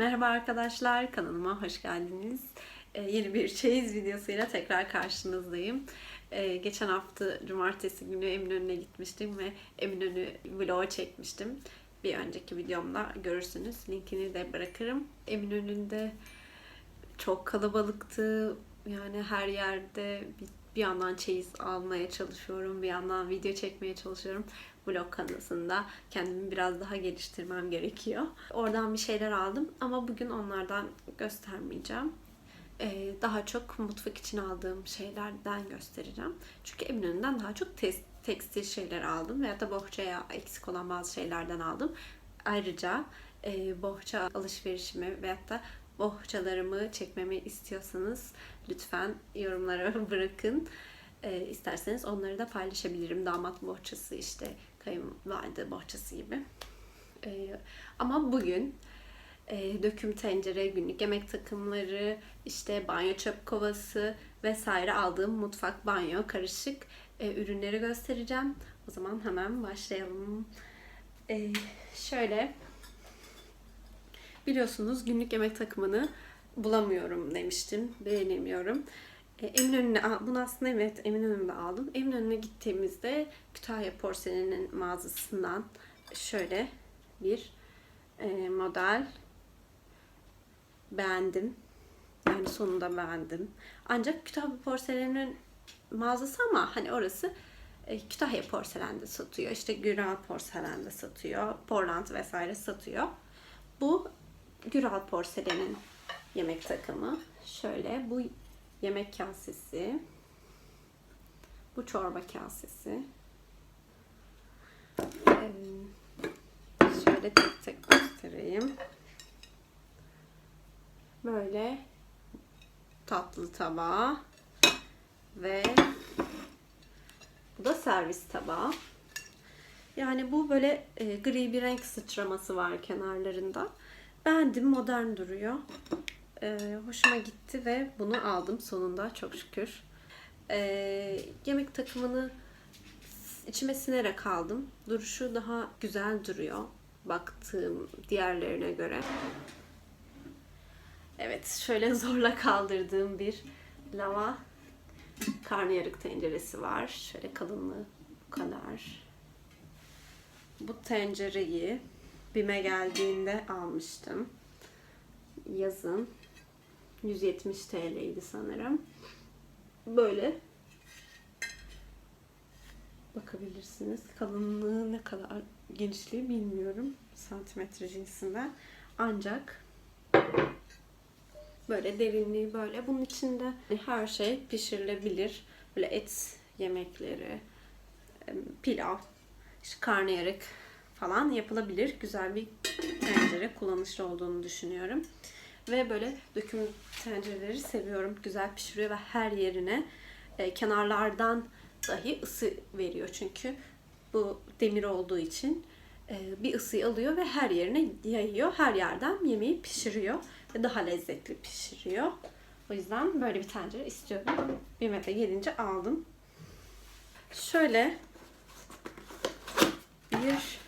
Merhaba arkadaşlar, kanalıma hoş geldiniz. Ee, yeni bir çeyiz videosuyla tekrar karşınızdayım. Ee, geçen hafta cumartesi günü Eminönü'ne gitmiştim ve Eminönü vlogu çekmiştim. Bir önceki videomda görürsünüz. Linkini de bırakırım. Eminönü'nde çok kalabalıktı. Yani her yerde bir, bir yandan çeyiz almaya çalışıyorum, bir yandan video çekmeye çalışıyorum. Vlog kanalında kendimi biraz daha geliştirmem gerekiyor. Oradan bir şeyler aldım ama bugün onlardan göstermeyeceğim. Ee, daha çok mutfak için aldığım şeylerden göstereceğim. Çünkü Eminönü'nden daha çok tes- tekstil şeyler aldım veya da bohçaya eksik olan bazı şeylerden aldım. Ayrıca e, bohça alışverişimi veyahut da bohçalarımı çekmemi istiyorsanız lütfen yorumlara bırakın. E, isterseniz onları da paylaşabilirim. Damat bohçası işte kayınvalide bohçası gibi. E, ama bugün e, döküm tencere, günlük yemek takımları, işte banyo çöp kovası vesaire aldığım mutfak banyo karışık e, ürünleri göstereceğim. O zaman hemen başlayalım. E, şöyle biliyorsunuz günlük yemek takımını bulamıyorum demiştim. Beğenemiyorum. E, Eminönü'ne, bunu aslında evet Eminönü'nde aldım. Eminönü'ne gittiğimizde Kütahya Porselen'in mağazasından şöyle bir e, model beğendim. Yani sonunda beğendim. Ancak Kütahya Porselen'in mağazası ama hani orası e, Kütahya Porselen'de satıyor. İşte Güral Porselen'de satıyor. Portland vesaire satıyor. Bu Güral Porselen'in yemek takımı. Şöyle bu yemek kasesi. Bu çorba kasesi. Ee, şöyle tek tek göstereyim. Böyle tatlı tabağı ve bu da servis tabağı. Yani bu böyle e, gri bir renk sıçraması var kenarlarında. Beğendim, modern duruyor. E, hoşuma gitti ve bunu aldım sonunda çok şükür. E, yemek takımını içime sinerek aldım. Duruşu daha güzel duruyor baktığım diğerlerine göre. Evet, şöyle zorla kaldırdığım bir lava karnıyarık tenceresi var. Şöyle kalınlığı bu kadar. Bu tencereyi BİM'e geldiğinde almıştım. Yazın 170 TL'ydi sanırım. Böyle bakabilirsiniz. Kalınlığı ne kadar genişliği bilmiyorum santimetre cinsinden. Ancak böyle derinliği böyle. Bunun içinde her şey pişirilebilir. Böyle et yemekleri, pilav, işte karnıyarık falan yapılabilir. Güzel bir tencere kullanışlı olduğunu düşünüyorum. Ve böyle döküm tencereleri seviyorum. Güzel pişiriyor ve her yerine e, kenarlardan dahi ısı veriyor. Çünkü bu demir olduğu için e, bir ısıyı alıyor ve her yerine yayıyor. Her yerden yemeği pişiriyor ve daha lezzetli pişiriyor. O yüzden böyle bir tencere istiyorum. BİM'e gelince aldım. Şöyle bir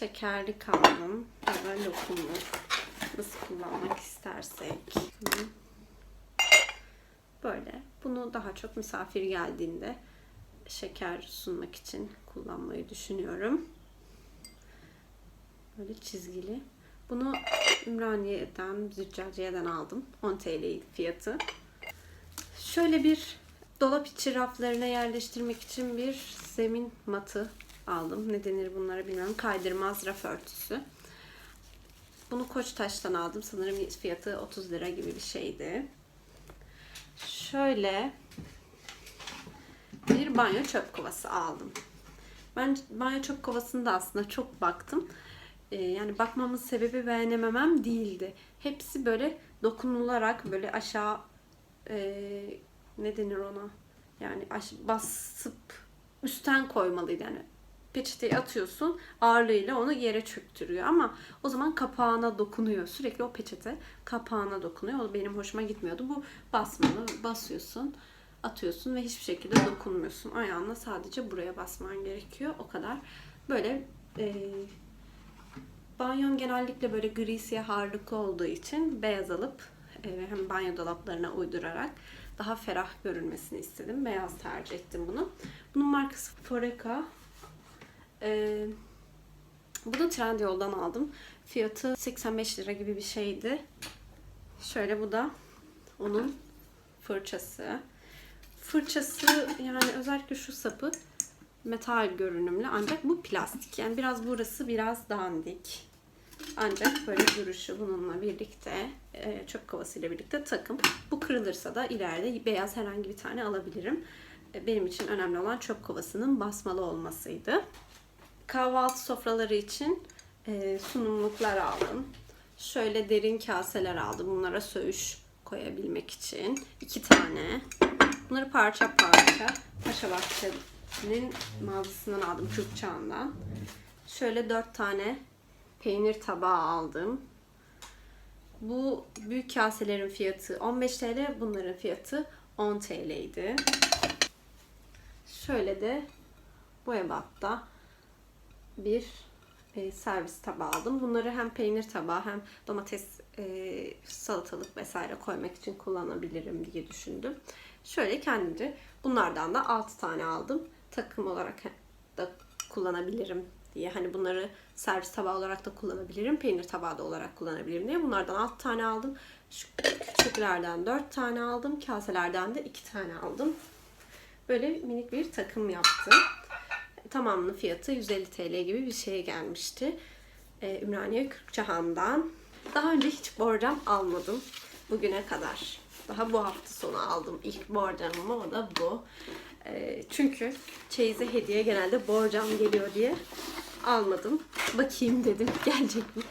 şekerli aldım ya da lokumlu nasıl kullanmak istersek. Böyle. Bunu daha çok misafir geldiğinde şeker sunmak için kullanmayı düşünüyorum. Böyle çizgili. Bunu Ümraniye'den, Züccaciye'den aldım. 10 TL fiyatı. Şöyle bir dolap içi raflarına yerleştirmek için bir zemin matı aldım. Ne denir bunlara bilmiyorum. Kaydırmaz raf örtüsü. Bunu Koçtaş'tan aldım. Sanırım fiyatı 30 lira gibi bir şeydi. Şöyle bir banyo çöp kovası aldım. Ben banyo çöp kovasını da aslında çok baktım. Ee, yani bakmamın sebebi beğenememem değildi. Hepsi böyle dokunularak böyle aşağı e, ne denir ona? Yani basıp üstten koymalıydı yani peçeteyi atıyorsun ağırlığıyla onu yere çöktürüyor. Ama o zaman kapağına dokunuyor. Sürekli o peçete kapağına dokunuyor. O benim hoşuma gitmiyordu. Bu basmalı basıyorsun atıyorsun ve hiçbir şekilde dokunmuyorsun. Ayağınla sadece buraya basman gerekiyor. O kadar. Böyle e, Banyom genellikle böyle gri siyah ağırlıklı olduğu için beyaz alıp e, hem banyo dolaplarına uydurarak daha ferah görünmesini istedim. Beyaz tercih ettim bunu. Bunun markası Foreca. E, bunu Trendyol'dan aldım. Fiyatı 85 lira gibi bir şeydi. Şöyle bu da onun fırçası. Fırçası yani özellikle şu sapı metal görünümlü ancak bu plastik. Yani biraz burası biraz dandik. Ancak böyle duruşu bununla birlikte e, çöp kovasıyla birlikte takım. Bu kırılırsa da ileride beyaz herhangi bir tane alabilirim. E, Benim için önemli olan çöp kovasının basmalı olmasıydı. Kahvaltı sofraları için e, sunumluklar aldım. Şöyle derin kaseler aldım. Bunlara söğüş koyabilmek için. iki tane. Bunları parça parça Paşa Bahçe'nin mağazasından aldım. Kürkçağından. Şöyle dört tane peynir tabağı aldım. Bu büyük kaselerin fiyatı 15 TL, bunların fiyatı 10 TL'ydi. Şöyle de bu ebatta bir e, servis tabağı aldım. Bunları hem peynir tabağı hem domates, e, salatalık vesaire koymak için kullanabilirim diye düşündüm. Şöyle kendimce bunlardan da 6 tane aldım. Takım olarak da kullanabilirim diye. Hani bunları servis tabağı olarak da kullanabilirim, peynir tabağı da olarak kullanabilirim diye. Bunlardan 6 tane aldım. Şu küçüklerden 4 tane aldım. Kaselerden de 2 tane aldım. Böyle minik bir takım yaptım. Tamamının fiyatı 150 TL gibi bir şeye gelmişti. Ee, Ümraniye Kırkçahan'dan. Daha önce hiç borcam almadım bugüne kadar. Daha bu hafta sonu aldım ilk borcamımı o da bu. Ee, çünkü çeyize hediye genelde borcam geliyor diye almadım. Bakayım dedim gelecek mi?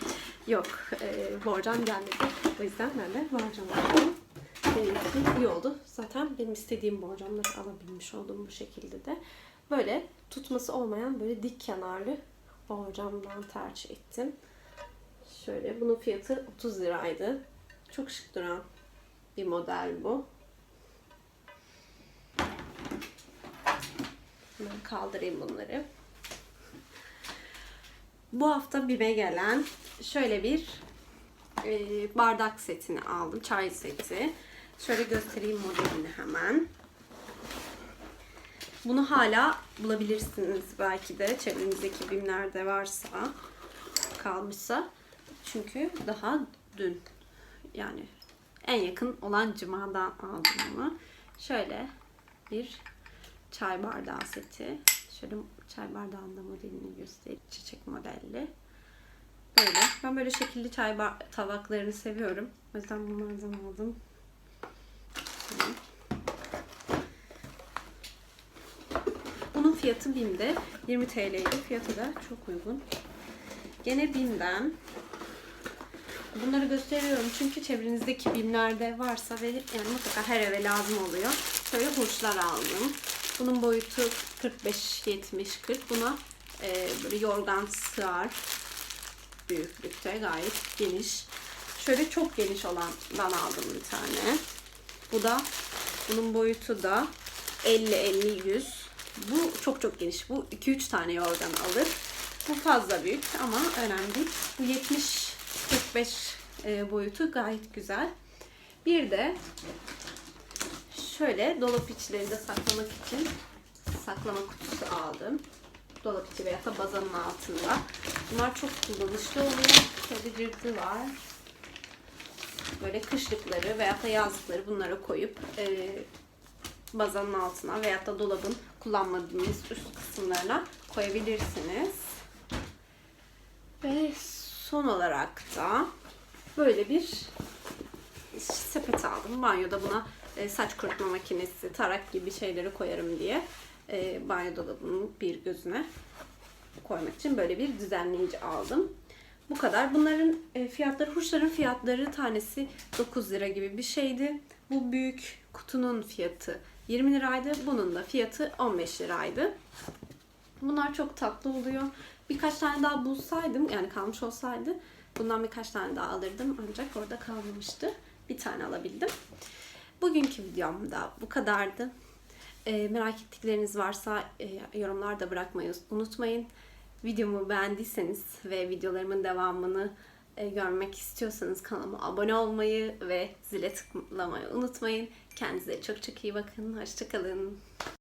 Yok e, borcam gelmedi. O yüzden ben de borcam aldım. Benim için iyi oldu. Zaten benim istediğim borcamları alabilmiş oldum bu şekilde de. Böyle tutması olmayan böyle dik kenarlı borcamdan tercih ettim. Şöyle bunun fiyatı 30 liraydı. Çok şık duran bir model bu. Hemen kaldırayım bunları. Bu hafta BİM'e gelen şöyle bir e, bardak setini aldım. Çay seti. Şöyle göstereyim modelini hemen. Bunu hala bulabilirsiniz belki de çevrenizdeki BİM'lerde varsa kalmışsa. Çünkü daha dün yani en yakın olan cumadan aldım bunu. Şöyle bir çay bardağı seti. Şöyle çay bardağında modelini göstereyim. Çiçek modelli. Böyle. Ben böyle şekilli çay tabaklarını seviyorum. O yüzden bunlardan aldım. Şöyle. Bunun fiyatı BİM'de 20 TL'ydi. Fiyatı da çok uygun. Gene BİM'den Bunları gösteriyorum çünkü çevrenizdeki BİM'lerde varsa ve yani mutlaka her eve lazım oluyor. Şöyle hurçlar aldım. Bunun boyutu 45-70-40. Buna e, böyle yorgan sığar büyüklükte gayet geniş. Şöyle çok geniş olandan aldım bir tane. Bu da bunun boyutu da 50-50-100. Bu çok çok geniş. Bu 2-3 tane yorgan alır. Bu fazla büyük ama önemli değil. Bu 70 45 e, boyutu gayet güzel. Bir de şöyle dolap içlerinde saklamak için saklama kutusu aldım. Dolap içi veya da bazanın altında. Bunlar çok kullanışlı oluyor. Şöyle cırtı var. Böyle kışlıkları veya da yazlıkları bunlara koyup e, bazanın altına veya da dolabın kullanmadığınız üst kısımlarına koyabilirsiniz. Ve son olarak da böyle bir sepet aldım. Banyoda buna e, saç kurutma makinesi, tarak gibi şeyleri koyarım diye e, banyo dolabının bir gözüne koymak için böyle bir düzenleyici aldım. Bu kadar. Bunların e, fiyatları, hurçların fiyatları tanesi 9 lira gibi bir şeydi. Bu büyük kutunun fiyatı 20 liraydı. Bunun da fiyatı 15 liraydı. Bunlar çok tatlı oluyor. Birkaç tane daha bulsaydım yani kalmış olsaydı bundan birkaç tane daha alırdım ancak orada kalmamıştı. Bir tane alabildim. Bugünkü videom da bu kadardı. E, merak ettikleriniz varsa e, yorumlarda bırakmayı unutmayın. Videomu beğendiyseniz ve videolarımın devamını e, görmek istiyorsanız kanalıma abone olmayı ve zile tıklamayı unutmayın. Kendinize çok çok iyi bakın. Hoşçakalın.